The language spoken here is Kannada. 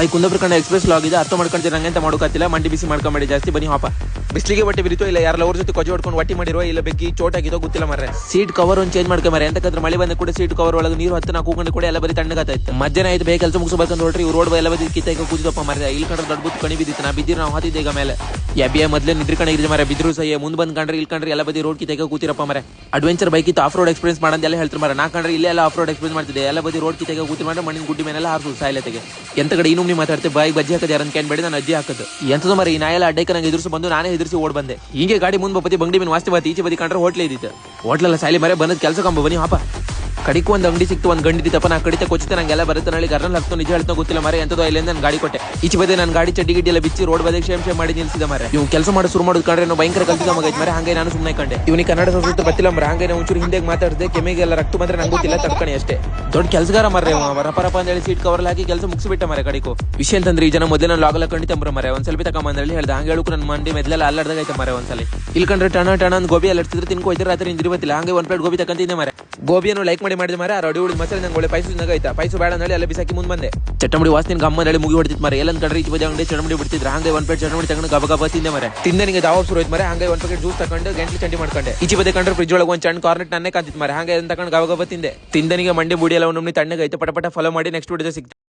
ಸಾಯಿ ಕುಂದಾಪುರ ಕಂಡ ಎಕ್ಸ್ಪ್ರೆಸ್ ಲಾಗ್ ಇದೆ. ಅರ್ಥ ಮಾಡ್ಕೊಂತೀರ ನಂಗೆ ಅಂತ ಮಾಡೋಕತ್ತಿಲ್ಲ ಮಂಡಿ ಬಿಸಿ ಮಾಡ್ಕೊಂಬೇಡಿ ಜಾಸ್ತಿ. ಬನ್ನಿ ಹಾಪ. ಬಿಸಿಲಿಗೆ ಬಟ್ಟೆ ಬಿರಿತು ಇಲ್ಲ ಯಾರ ಲವರ್ ಜೊತೆ ಕೊಜೆ ಹೊಡ್ಕೊಂಡು ಹೊಟ್ಟಿ ಮಾಡಿರೋ ಇಲ್ಲ ಬೆಕ್ಕಿ ಚೋಟ್ ಆಗಿದೋ ಗೊತ್ತಿಲ್ಲ ಮರ ಸೀಟ್ ಕವರ್ ಒಂದು ಚೇಂಜ್ ಮಾಡ್ಕೊಂಬಾರೆ ಅಂತಕ್ಕಂದ್ರೆ ಮಳೆ ಬಂದ ಕೂಡ ಸೀಟ್ ಕವರ್ ಒಳಗೆ ನೀರು ಹತ್ತಿನ ಕೂಕೊಂಡು ಕೂಡ ಎಲ್ಲ ಬರೀ ತಣ್ಣಗಾತಾಯ್ತು ಮಧ್ಯಾಹ್ನ ಆಯ್ತು, ಬೇಗ ಕೆಲಸ ಮುಗಿಸ್ಬೇಕಂತ ನೋಡ್ರಿ ಇವ್ರು ರೋಡ್ ಎಲ್ಲ ಬದಿ ಕಿತ್ತಾಗ ಕೂತಿದಪ್ಪ ಮರ್ರೆ. ಇಲ್ಲಿ ಕಂಡ್ರೆ ದೊಡ್ಡ ಬುತ್ ಕಣಿ ಬಿದ್ದಿತ್ತು. ನಾ ಬಿದ್ದಿರ ನಾವು ಹತ್ತಿದ್ದೆ ಈಗ ಮೇಲೆ. ಎಬ್ಬಿಯ ಮೊದಲೇ ನಿದ್ರಿ ಕಣ ಮರ ಬಿದ್ರು ಸಹ, ಮುಂದೆ ಬಂದ್ ಕಂಡ್ರೆ ಇಲ್ಲಿ ಕಂಡ್ರೆ ಎಲ್ಲ ಬದಿ ರೋಡ್ ಕಿತ್ತಾಗ ಕೂತಿರಪ್ಪ ಮರೆ ಅಡ್ವೆಂಚರ್ ಬೈಕ್ ಇತ್ತು. ಆಫ್ ರೋಡ್ ಎಕ್ಸ್ಪೀರಿಯನ್ಸ್ ಮಾಡಂತ ಹೇಳ್ತಾರೆ ಮರ ನಾ ಕಂಡ್ರೆ ಇಲ್ಲೇ ಎಲ್ಲ ಆಫ್ ರೋಡ್ ಎಕ್ಸ್ಪೀರಿಯನ್ಸ್ ಮಾಡ್ತಿದ್ದೆ. ಎಲ್ಲ ಬದಿ ರೋಡ್ ಕಿತ್ತಾಗ ಕೂತಿ ಮಾಡಿ ಮಣ್ಣಿನ ಗುಡ್ಡಿ ಮೇಲೆಲ್ಲ ಹಾರ್ಸು ಸಾಯ್ಲತೆಗೆ. ಎಂತ ಕಡೆ ಇನ್ನೂ ನೀವು ಮಾತಾಡ್ತೆ ಬಾಯಿ ಬಜ್ಜಿ ಹಾಕದೆ ಯಾರನ್ನ ಕ್ಯಾನ್ ನಾನು ಅಜ್ಜಿ ಹಾಕದ್ದು ಎಂತದ ಮರಿ ಈ ನಾಯಲ್ಲ ಅಡ್ಡಕ್ಕೆ ನಂಗೆ ಎದುರಿಸಿ ಬಂದು ನಾನೇ ಎದುರಿಸಿ ಓಡ್ ಬಂದೆ. ಹೀಗೆ ಗಾಡಿ ಮುಂದೆ ಬತ್ತಿ ಬಂಗಡಿ ಮೀನು ವಾಸ್ತಿ ಬಾತಿ, ಈಚೆ ಬದಿ ಕಂಡ್ರೆ ಹೋಟ್ಲೇ ಇದ್ದಿತ್ತು. ಹೋಟ್ಲೆಲ್ಲ ಸಾಲಿ ಮರೆ ಬಂದದ ಕೆಲಸ ಕಂಬ ಬನ್ನಿ, ಹಾಪ. ಕಡಿಕು ಒಂದ್ ಅಂಗಡಿ ಸಿಕ್ತು, ಒಂದು ಗಂಡಿ ಇದ್ದಪ್ಪ ನಾ ಕಡಿತ ಕೊಚ್ಚಿತೆ ನಂಗೆಲ್ಲ ಬರುತ್ತೆ. ನಾಳೆ ಗರ್ನಲ್ಲಿ ಹಾಕ್ತು ನಿಜ ಹೇಳ್ತಾ ಗೊತ್ತಿಲ್ಲ ಮರೆ ಎಂತದೋ ಇಲ್ಲಿಂದ ನಾನು ಗಾಡಿ ಕೊಟ್ಟೆ. ಈಚೆ ಬದೇ ನನ್ ಗಾಡಿ ಚಡ್ಡಿ ಗಿಡ್ಡಿ ಎಲ್ಲ ಬಿಚ್ಚಿ ರೋಡ್ ಬದಿ ಕ್ಷೇಮ ಮಾಡಿ ನಿಲ್ಸಿದ ಮರೆ ಇವ್ ಕೆಲಸ ಮಾಡಿ ಶುರು ಮಾಡೋದು ಕಂಡ್ರೆ ನಾವು ಭಯಂಕರ ಕಲ್ತಿದ ಮಗ ಮರೆ ಹಂಗೆ ನಾನು ಸುಮ್ಮನೆ ಕಂಡೆ. ಇವನಿಗೆ ಕನ್ನಡ ಸಂಸ್ಕೃತಿ ಬತ್ತಿಲ್ಲ ಮರ ಹಂಗೆ ನಾವು ಒಂಚೂರು ಹಿಂದೆ ಮಾತಾಡಿದೆ ಕೆಮ್ಮಿಗೆಲ್ಲ ರಕ್ತ ಬಂದ್ರೆ ನಂಗೆ ಗೊತ್ತಿಲ್ಲ, ತಡ್ಕಣಿ ಅಷ್ಟೇ. ದೊಡ್ಡ ಕೆಲಸಗಾರ ಮರ್ರೆ ಅವ ರಪ ರಪ ಅಂತ ಹೇಳಿ ಸೀಟ್ ಕವರ್ ಹಾಕಿ ಕೆಲಸ ಮುಗಿಸ್ಬಿಟ್ಟ ಮರೆ ಕಡಿಕು. ವಿಷಯ ಅಂತಂದ್ರೆ ಈ ಜನ ಮೊದಲೇ ನಾನು ಲಾಗಲ್ಲ ಖಂಡಿತ ಅಂಬ್ರ ಮರೆ ಒಂದ್ ಸ್ವಲ್ಪ ತಕೊಂಬಂದ್ರಲ್ಲಿ ಹೇಳ್ದೆ, ಹಂಗೆ ಹೇಳಕು ನನ್ನ ಮಂಡಿ ಮೆದ್ಲೆಲ್ಲ ಅಲ್ಲಾಡ್ದಾಗ ಐತೆ ಮರೆ ಒಂದ್ಸಲಿ. ಇಲ್ಲಿ ಕಂಡ್ರೆ ಟಣ ಟಣ ಗೋಬಿ ತಿನ್ಕೋ, ಇದ್ರೆ ರಾತ್ರಿ ಇಂದಿರ್ಬತ್ತಿಲ್ಲ ಹಂಗೆ ಒಂದ್ ಪ್ಲೇಟ್ ಗೋಬಿ ತಕಂತಿದ್ದೆ ಮರೆ ಗೋಬಿಯನ್ನು ಲೈಕ್ ಮಾಡಿ ಮಾಡಿದ ಮಾರೆ ಆ ರಡಿ ಮಸಾಲೆ ನಂಗೆ ಒಳ್ಳೆ ಪೈಸು ತಿನ್ನಾಗ ಆಯ್ತಾ ಪೈಸು ಬೇಡ ನೋಡಿ ಎಲ್ಲ ಬಿಸಾಕಿ ಮುಂದೆ ಬಂದೆ. ಚಟ್ಟಮಡಿ ವಾಸ್ತಿನ ಗಮ್ಮ ಹೇಳಿ ಮುಗಿ ಹೊಡ್ತಿತ್ತು ಮರೆ ಎಲ್ಲ ಕಡೆ ಈಚೆ ಬದಿ ಅಂಗಡಿ ಚಟ್ಟಮಡಿ ಬಿಡ್ತಿದ್ರೆ? ಹಂಗೆ ಒಂದ್ ಪ್ಲೇಟ್ ಚಟ್ಟಮಡಿ ತಗೊಂಡು ಗಬ ಗಬ ತಿಂದೆ ಮಾರೆ ತಿಂದೆ ನಿಂಗೆ ದಾವ ಶುರು ಹೋಯ್ತು ಮಾರೆ ಹಂಗೆ ಒಂದ್ ಪ್ಯಾಕೆಟ್ ಜ್ಯೂಸ್ ತಗೊಂಡು ಗಂಟ್ಲು ಚಂಡಿ ಮಾಡ್ಕೊಂಡೆ. ಈಚೆ ಬದಿ ಕಂಡ್ರೆ ಫ್ರಿಜ್ ಒಳಗೆ ಒಂದು ಚಂಡ್ ಕಾರ್ನೆಟ್ ನನ್ನೇ ಕಾಂತಿತ್ತು ಮಾರೆ ಹಂಗೆ ತಗೊಂಡು ಗಬ ಗಬ ತಿಂದೆ. ತಿಂದನಿಗೆ ಮಂಡಿ ಬುಡಿ ಎಲ್ಲ ತಣ್ಣಗೆ ಐತೆ. ಪಟ ಪಟ ಫಾಲೋ ಮಾಡಿ ನೆಕ್ಸ್ಟ್ ವಿಡಿಯೋ ಸಿಗ್ತು